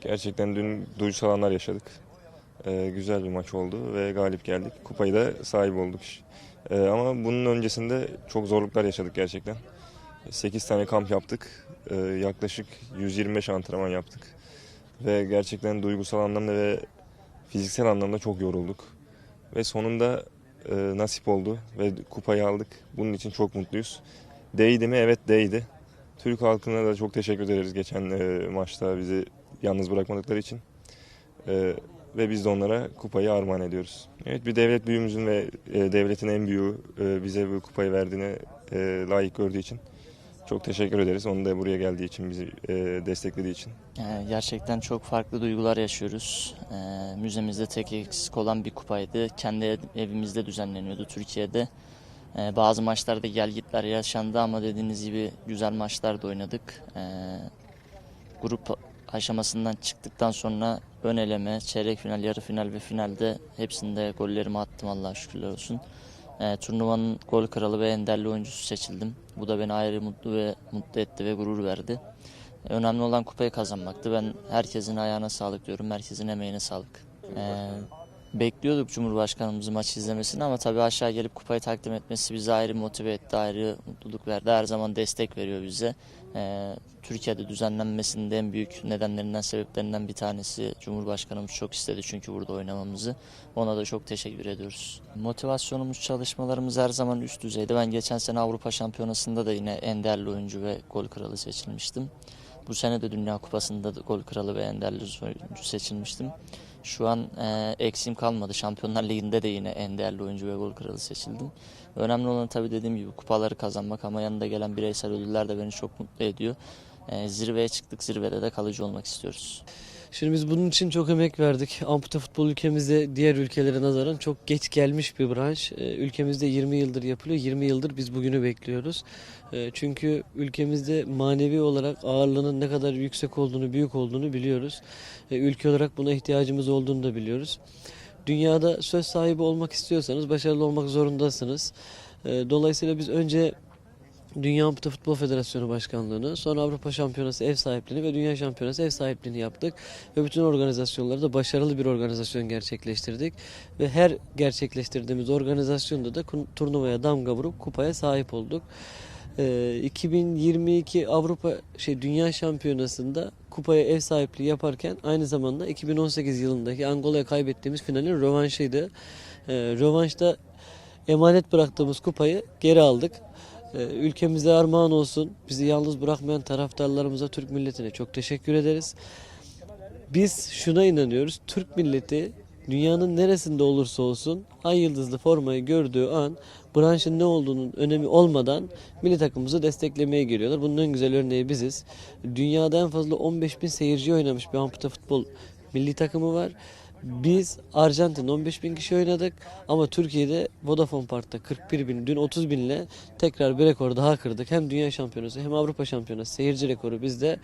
Gerçekten dün duygusal anlar yaşadık. Ee, güzel bir maç oldu ve galip geldik. Kupayı da sahip olduk. Ee, ama bunun öncesinde çok zorluklar yaşadık gerçekten. 8 tane kamp yaptık. Ee, yaklaşık 125 antrenman yaptık. Ve gerçekten duygusal anlamda ve fiziksel anlamda çok yorulduk. Ve sonunda e, nasip oldu ve kupayı aldık. Bunun için çok mutluyuz. Değdi mi? Evet değdi. Türk halkına da çok teşekkür ederiz geçen e, maçta bizi yalnız bırakmadıkları için. E, ve biz de onlara kupayı armağan ediyoruz. Evet bir devlet büyüğümüzün ve e, devletin en büyüğü e, bize bu kupayı verdiğine e, layık gördüğü için çok teşekkür ederiz. Onu da buraya geldiği için, bizi e, desteklediği için. Ee, Gerçekten çok farklı duygular yaşıyoruz. Ee, Müzemizde tek eksik olan bir kupaydı. Kendi ev- evimizde düzenleniyordu Türkiye'de. Ee, Bazı maçlarda gel gitler yaşandı ama dediğiniz gibi güzel maçlar da oynadık. Ee, Grup aşamasından çıktıktan sonra ön eleme, çeyrek final, yarı final ve finalde hepsinde gollerimi attım Allah'a şükürler olsun. Ee, turnuvanın gol kralı ve enderli oyuncusu seçildim. Bu da beni ayrı mutlu ve mutlu etti ve gurur verdi. Önemli olan kupayı kazanmaktı. Ben herkesin ayağına sağlık diyorum. Herkesin emeğine sağlık. Ee, bekliyorduk Cumhurbaşkanımızın maçı izlemesini ama tabii aşağı gelip kupayı takdim etmesi bizi ayrı motive etti, ayrı mutluluk verdi. Her zaman destek veriyor bize. Ee, Türkiye'de düzenlenmesinin en büyük nedenlerinden, sebeplerinden bir tanesi Cumhurbaşkanımız çok istedi çünkü burada oynamamızı. Ona da çok teşekkür ediyoruz. Motivasyonumuz, çalışmalarımız her zaman üst düzeyde. Ben geçen sene Avrupa Şampiyonası'nda da yine en değerli oyuncu ve gol kralı seçilmiştim. Bu sene de Dünya Kupası'nda da gol kralı ve en değerli oyuncu seçilmiştim. Şu an e, eksiğim kalmadı. Şampiyonlar Ligi'nde de yine en değerli oyuncu ve gol kralı seçildim. Önemli olan tabii dediğim gibi kupaları kazanmak ama yanında gelen bireysel ödüller de beni çok mutlu ediyor. E, zirveye çıktık, zirvede de kalıcı olmak istiyoruz. Şimdi biz bunun için çok emek verdik. Ampute futbol ülkemizde diğer ülkelere nazaran çok geç gelmiş bir branş. Ee, Ülkemizde 20 yıldır yapılıyor. 20 yıldır biz bugünü bekliyoruz. Ee, Çünkü ülkemizde manevi olarak ağırlığının ne kadar yüksek olduğunu, büyük olduğunu biliyoruz. Ee, Ülke olarak buna ihtiyacımız olduğunu da biliyoruz. Dünyada söz sahibi olmak istiyorsanız başarılı olmak zorundasınız. Dolayısıyla biz önce Dünya Futbol Federasyonu Başkanlığı'nı, sonra Avrupa Şampiyonası ev sahipliğini ve Dünya Şampiyonası ev sahipliğini yaptık. Ve bütün organizasyonlarda da başarılı bir organizasyon gerçekleştirdik. Ve her gerçekleştirdiğimiz organizasyonda da turnuvaya damga vurup kupaya sahip olduk. Ee, 2022 Avrupa şey Dünya Şampiyonası'nda kupaya ev sahipliği yaparken aynı zamanda 2018 yılındaki Angola'ya kaybettiğimiz finalin rövanşıydı. Ee, rövanşta emanet bıraktığımız kupayı geri aldık. Ee, Ülkemize armağan olsun. Bizi yalnız bırakmayan taraftarlarımıza, Türk milletine çok teşekkür ederiz. Biz şuna inanıyoruz. Türk milleti dünyanın neresinde olursa olsun ay yıldızlı formayı gördüğü an branşın ne olduğunun önemi olmadan milli takımımızı desteklemeye geliyorlar. Bunun en güzel örneği biziz. Dünyada en fazla 15 bin seyirci oynamış bir ampute futbol milli takımı var. Biz Arjantin 15 bin kişi oynadık ama Türkiye'de Vodafone Park'ta 41 bin, dün 30 binle tekrar bir rekor daha kırdık. Hem Dünya Şampiyonası hem Avrupa Şampiyonası seyirci rekoru bizde.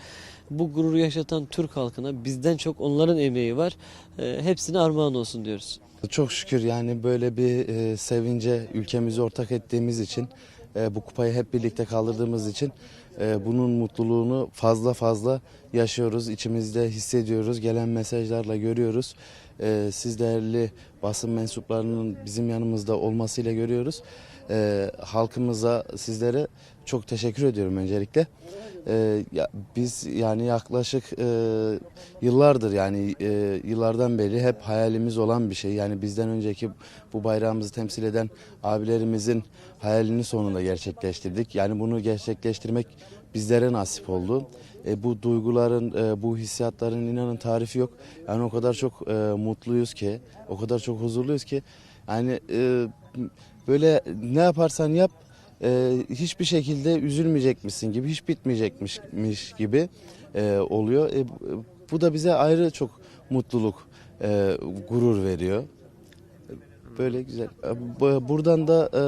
Bu gururu yaşatan Türk halkına bizden çok onların emeği var. Ee, hepsine armağan olsun diyoruz. Çok şükür yani böyle bir e, sevince ülkemizi ortak ettiğimiz için e, bu kupayı hep birlikte kaldırdığımız için e, bunun mutluluğunu fazla fazla yaşıyoruz. içimizde hissediyoruz. Gelen mesajlarla görüyoruz. E, siz değerli basın mensuplarının bizim yanımızda olmasıyla görüyoruz. E, halkımıza sizlere çok teşekkür ediyorum öncelikle. E, ya, biz yani yaklaşık e, yıllardır yani e, yıllardan beri hep hayalimiz olan bir şey. Yani bizden önceki bu bayrağımızı temsil eden abilerimizin hayalini sonunda gerçekleştirdik. Yani bunu gerçekleştirmek bizlere nasip oldu. E, bu duyguların, e, bu hissiyatların inanın tarifi yok. Yani o kadar çok e, mutluyuz ki, o kadar çok huzurluyuz ki. Yani e, böyle ne yaparsan yap e, hiçbir şekilde üzülmeyecekmişsin gibi, hiç bitmeyecekmiş gibi e, oluyor. E, bu- bu da bize ayrı çok mutluluk, e, gurur veriyor. Böyle güzel. E, bu- Buradan da e,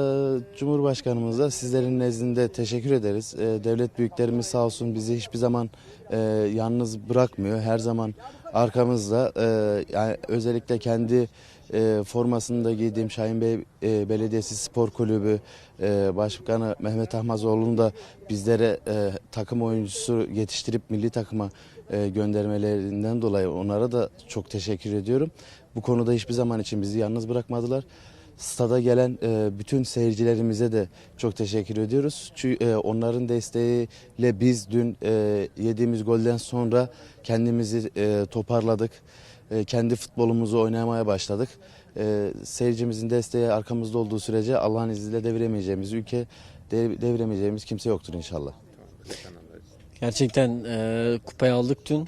Cumhurbaşkanımıza sizlerin nezdinde teşekkür ederiz. E, devlet büyüklerimiz sağ olsun bizi hiçbir zaman e, yalnız bırakmıyor. Her zaman arkamızda. E, yani özellikle kendi e, formasını da giydiğim Şahin Bey e, Belediyesi Spor Kulübü e, Başkanı Mehmet Ahmazoğlu'nun da bizlere e, takım oyuncusu yetiştirip milli takıma e, göndermelerinden dolayı onlara da çok teşekkür ediyorum. Bu konuda hiçbir zaman için bizi yalnız bırakmadılar. Stada gelen e, bütün seyircilerimize de çok teşekkür ediyoruz. Çünkü e, onların desteğiyle biz dün e, yediğimiz golden sonra kendimizi e, toparladık. E, kendi futbolumuzu oynamaya başladık. E, seyircimizin desteği arkamızda olduğu sürece Allah'ın izniyle deviremeyeceğimiz ülke, dev- deviremeyeceğimiz kimse yoktur inşallah. Gerçekten e, kupayı aldık dün.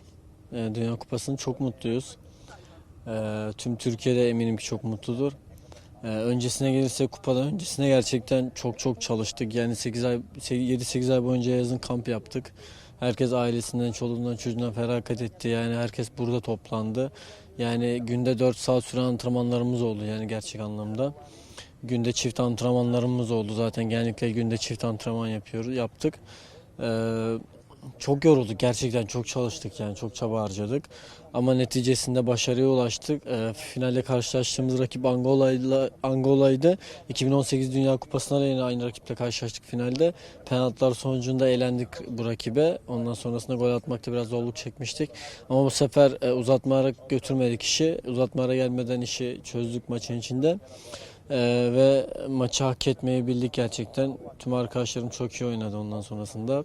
E, Dünya Kupası'nı çok mutluyuz. E, tüm Türkiye'de eminim ki çok mutludur. E, öncesine gelirse kupadan öncesine gerçekten çok çok çalıştık. Yani 8 ay 7-8 ay boyunca yazın kamp yaptık. Herkes ailesinden, çoluğundan, çocuğundan feragat etti. Yani herkes burada toplandı. Yani günde 4 saat süren antrenmanlarımız oldu yani gerçek anlamda. Günde çift antrenmanlarımız oldu zaten. Genellikle günde çift antrenman yapıyoruz, yaptık. Ee, çok yorulduk gerçekten çok çalıştık yani çok çaba harcadık ama neticesinde başarıya ulaştık. Ee, finalde karşılaştığımız rakip Angola'yla Angola'ydı. 2018 Dünya Kupası'nda da yine aynı rakiple karşılaştık finalde. Penaltılar sonucunda elendik bu rakibe. Ondan sonrasında gol atmakta biraz zorluk çekmiştik. Ama bu sefer e, uzatmalara götürmedik işi. Uzatmalara gelmeden işi çözdük maçın içinde. Ee, ve maçı hak etmeyi bildik gerçekten. Tüm arkadaşlarım çok iyi oynadı ondan sonrasında.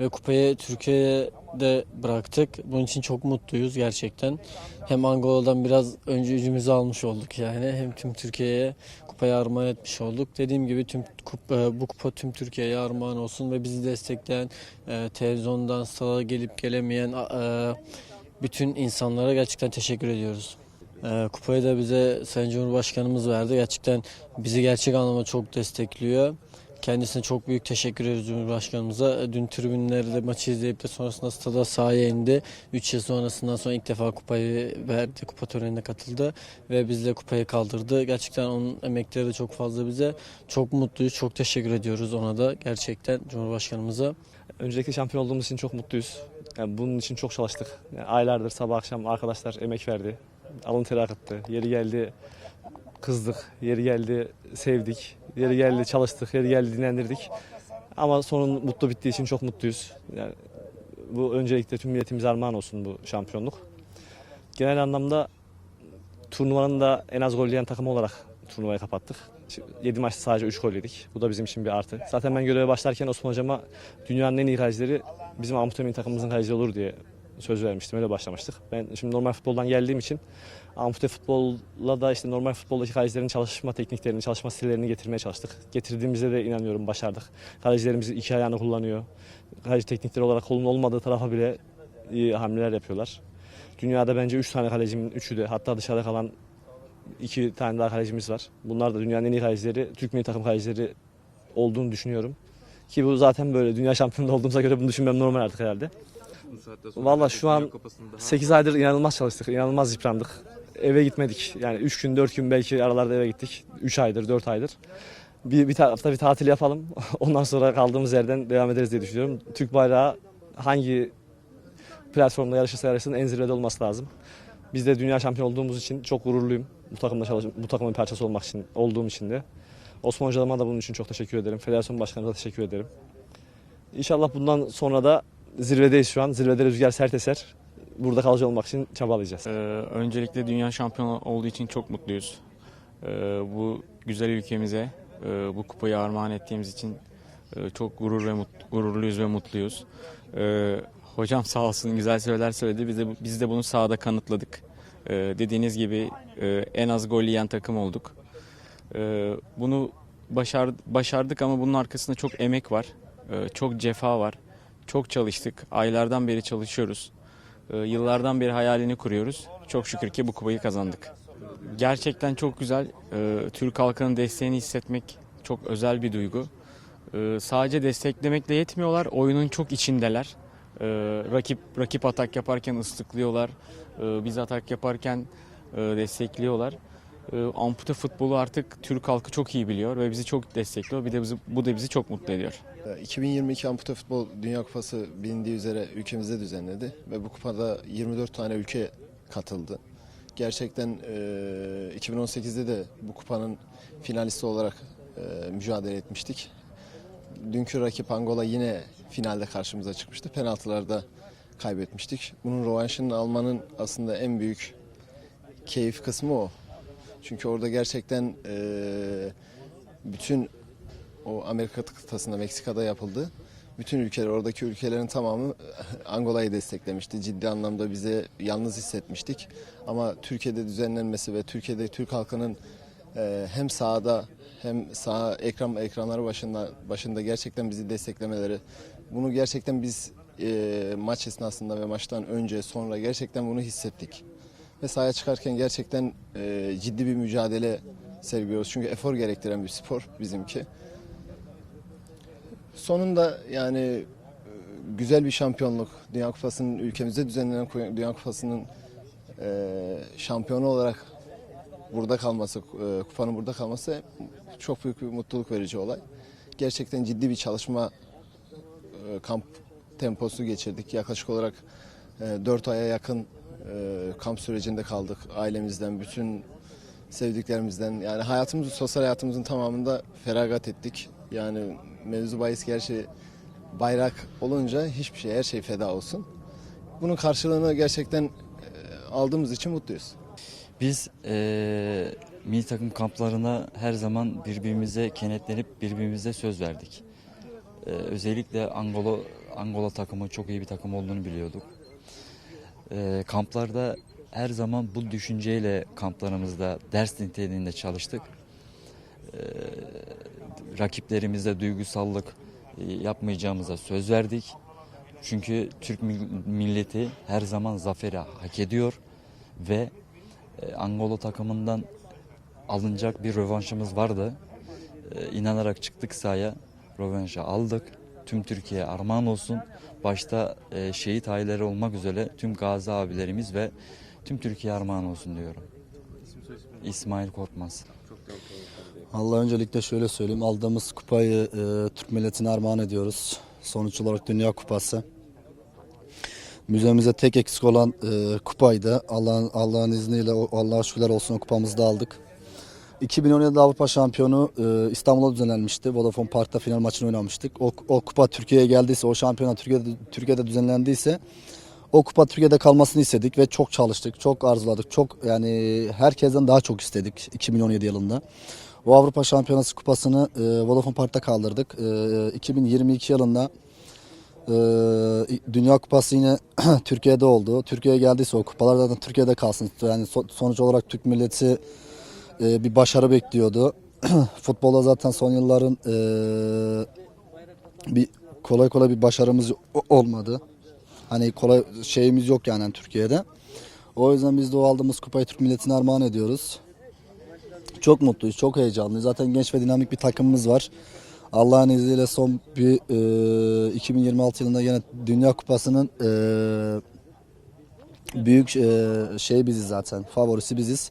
Ve kupayı Türkiye'de bıraktık. Bunun için çok mutluyuz gerçekten. Hem Angola'dan biraz önce yüzümüzü almış olduk yani. Hem tüm Türkiye'ye kupayı armağan etmiş olduk. Dediğim gibi tüm kup- e, bu kupa tüm Türkiye'ye armağan olsun ve bizi destekleyen, e, televizyondan stada gelip gelemeyen e, bütün insanlara gerçekten teşekkür ediyoruz. E, kupayı da bize Sayın Cumhurbaşkanımız verdi. Gerçekten bizi gerçek anlamda çok destekliyor. Kendisine çok büyük teşekkür ediyoruz Cumhurbaşkanımıza. Dün tribünlerde maçı izleyip de sonrasında stada sahaya indi. 3 yıl sonrasından sonra ilk defa kupayı verdi. Kupa törenine katıldı ve bizle kupayı kaldırdı. Gerçekten onun emekleri de çok fazla bize. Çok mutluyuz. Çok teşekkür ediyoruz ona da gerçekten Cumhurbaşkanımıza. Öncelikle şampiyon olduğumuz için çok mutluyuz. Yani bunun için çok çalıştık. Yani aylardır sabah akşam arkadaşlar emek verdi. Alın teri akıttı. Yeri geldi kızdık, yeri geldi sevdik, yeri geldi çalıştık, yeri geldi dinlendirdik. Ama sonun mutlu bittiği için çok mutluyuz. Yani bu öncelikle tüm milletimize armağan olsun bu şampiyonluk. Genel anlamda turnuvanın da en az gol yiyen takım olarak turnuvayı kapattık. 7 maçta sadece 3 gol yedik. Bu da bizim için bir artı. Zaten ben göreve başlarken Osman Hocama dünyanın en iyi kalecileri bizim ampute milli takımımızın kalecileri olur diye söz vermiştim. Öyle başlamıştık. Ben şimdi normal futboldan geldiğim için ampute futbolla da işte normal futboldaki kalecilerin çalışma tekniklerini, çalışma stillerini getirmeye çalıştık. Getirdiğimizde de inanıyorum başardık. Kalecilerimiz iki ayağını kullanıyor. Kaleci teknikleri olarak kolun olmadığı tarafa bile iyi hamleler yapıyorlar. Dünyada bence 3 tane kalecimin üçü de hatta dışarıda kalan iki tane daha kalecimiz var. Bunlar da dünyanın en iyi kalecileri, Türk milli takım kalecileri olduğunu düşünüyorum. Ki bu zaten böyle dünya şampiyonu olduğumuza göre bunu düşünmem normal artık herhalde. Valla şu an 8 aydır inanılmaz çalıştık, inanılmaz yıprandık. Eve gitmedik. Yani 3 gün, 4 gün belki aralarda eve gittik. 3 aydır, 4 aydır. Bir, bir tarafta bir tatil yapalım. Ondan sonra kaldığımız yerden devam ederiz diye düşünüyorum. Türk bayrağı hangi platformda yarışırsa yarışsın en zirvede olması lazım. Biz de dünya şampiyonu olduğumuz için çok gururluyum. Bu takımda çalış bu takımın parçası olmak için olduğum için de. Osman Hocama da bunun için çok teşekkür ederim. Federasyon Başkanı'na da teşekkür ederim. İnşallah bundan sonra da zirvedeyiz şu an. Zirvede rüzgar sert eser. Burada kalıcı olmak için çabalayacağız. Ee, öncelikle dünya şampiyonu olduğu için çok mutluyuz. Ee, bu güzel ülkemize e, bu kupayı armağan ettiğimiz için e, çok gurur ve mut- gururluyuz ve mutluyuz. Ee, hocam sağ olsun güzel söyler söyledi. Biz de, biz de bunu sahada kanıtladık. Ee, dediğiniz gibi e, en az gol yiyen takım olduk. Ee, bunu başar, başardık ama bunun arkasında çok emek var. Ee, çok cefa var. Çok çalıştık. Aylardan beri çalışıyoruz. Ee, Yıllardan beri hayalini kuruyoruz. Çok şükür ki bu kupayı kazandık. Gerçekten çok güzel. Ee, Türk halkının desteğini hissetmek çok özel bir duygu. Ee, Sadece desteklemekle yetmiyorlar. Oyunun çok içindeler. Rakip rakip atak yaparken ıslıklıyorlar. Ee, Biz atak yaparken e, destekliyorlar. Ee, Ampute futbolu artık Türk halkı çok iyi biliyor ve bizi çok destekliyor. Bir de bizi, bu da bizi çok mutlu ediyor. 2022 Ampute Futbol Dünya Kupası bilindiği üzere ülkemizde düzenledi ve bu kupada 24 tane ülke katıldı. Gerçekten e, 2018'de de bu kupanın finalisti olarak e, mücadele etmiştik. Dünkü rakip Angola yine finalde karşımıza çıkmıştı. Penaltılarda kaybetmiştik. Bunun rövanşını almanın aslında en büyük keyif kısmı o. Çünkü orada gerçekten eee, bütün o Amerika kıtasında Meksika'da yapıldı. Bütün ülkeler, oradaki ülkelerin tamamı Angola'yı desteklemişti. Ciddi anlamda bize yalnız hissetmiştik. Ama Türkiye'de düzenlenmesi ve Türkiye'de Türk halkının eee, hem sahada hem sağ ekran ekranları başında başında gerçekten bizi desteklemeleri. Bunu gerçekten biz eee, maç esnasında ve maçtan önce sonra gerçekten bunu hissettik. Ve sahaya çıkarken gerçekten eee, ciddi bir mücadele sergiliyoruz. Çünkü efor gerektiren bir spor bizimki. Sonunda yani e, güzel bir şampiyonluk. Dünya Kupası'nın ülkemizde düzenlenen Dünya Kupası'nın e, şampiyonu olarak burada kalması, e, kupanın burada kalması çok büyük bir mutluluk verici olay. Gerçekten ciddi bir çalışma e, kamp temposu geçirdik. Yaklaşık olarak e, 4 aya yakın e, kamp sürecinde kaldık. Ailemizden, bütün sevdiklerimizden yani hayatımız, sosyal hayatımızın tamamında feragat ettik. Yani mevzu bahis gerçi bayrak olunca hiçbir şey, her şey feda olsun. Bunun karşılığını gerçekten e, aldığımız için mutluyuz. Biz eee milli takım kamplarına her zaman birbirimize kenetlenip birbirimize söz verdik. Eee, özellikle Angola Angola takımı çok iyi bir takım olduğunu biliyorduk. Eee, kamplarda her zaman bu düşünceyle kamplarımızda ders niteliğinde çalıştık. Eee rakiplerimize duygusallık e, yapmayacağımıza söz verdik. Çünkü Türk mil- milleti her zaman zaferi hak ediyor ve e, Angola takımından alınacak bir rövanşımız vardı. E, inanarak çıktık sahaya, rövanşı aldık. Tüm Türkiye armağan olsun. Başta e, şehit aileleri olmak üzere tüm gazi abilerimiz ve tüm Türkiye armağan olsun diyorum. İsmail Korkmaz. Allah öncelikle şöyle söyleyeyim. Aldığımız kupayı e, Türk milletine armağan ediyoruz. Sonuç olarak Dünya Kupası. Müzemize tek eksik olan e, kupaydı. Allah'ın Allah'ın izniyle Allah'a şükürler olsun o kupamızı da aldık. 2017 Avrupa Şampiyonu e, İstanbul'da düzenlenmişti. Vodafone Park'ta final maçını oynamıştık. O, o kupa Türkiye'ye geldiyse, o şampiyonat Türkiye'de, Türkiye'de düzenlendiyse o kupa Türkiye'de kalmasını istedik ve çok çalıştık, çok arzuladık. Çok yani herkesten daha çok istedik 2017 yılında. O Avrupa Şampiyonası kupasını e, Vodafone Park'ta kaldırdık. E, 2022 yılında e, Dünya Kupası yine Türkiye'de oldu. Türkiye'ye geldiyse o kupalar zaten Türkiye'de kalsın. Yani so- sonuç olarak Türk milleti e, bir başarı bekliyordu. Futbolda zaten son yılların e, bir kolay kolay bir başarımız olmadı. Hani kolay şeyimiz yok yani Türkiye'de. O yüzden biz de o aldığımız kupayı Türk milletine armağan ediyoruz. Çok mutluyuz, çok heyecanlıyız. Zaten genç ve dinamik bir takımımız var. Allah'ın izniyle son bir e, 2026 yılında yine Dünya Kupası'nın e, büyük e, şey biziz zaten. Favorisi biziz.